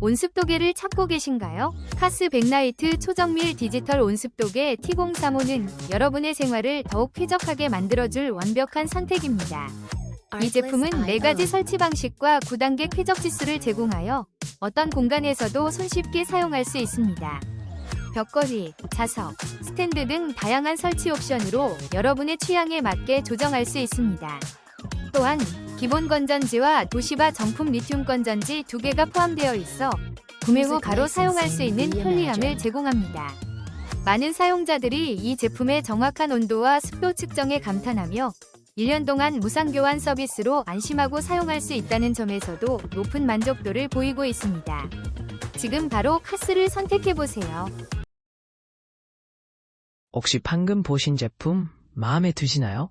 온습도계를 찾고 계신가요? 카스 백라이트 초정밀 디지털 온습도계 T035는 여러분의 생활을 더욱 쾌적하게 만들어줄 완벽한 선택입니다. 이 제품은 4가지 설치 방식과 9단계 쾌적 지수를 제공하여 어떤 공간에서도 손쉽게 사용할 수 있습니다. 벽걸이, 자석, 스탠드 등 다양한 설치 옵션으로 여러분의 취향에 맞게 조정할 수 있습니다. 또한 기본 건전지와 도시바 정품 리튬 건전지 두 개가 포함되어 있어 구매 후 바로 사용할 수 있는 편리함을 제공합니다. 많은 사용자들이 이 제품의 정확한 온도와 습도 측정에 감탄하며 1년 동안 무상 교환 서비스로 안심하고 사용할 수 있다는 점에서도 높은 만족도를 보이고 있습니다. 지금 바로 카스를 선택해보세요. 혹시 방금 보신 제품 마음에 드시나요?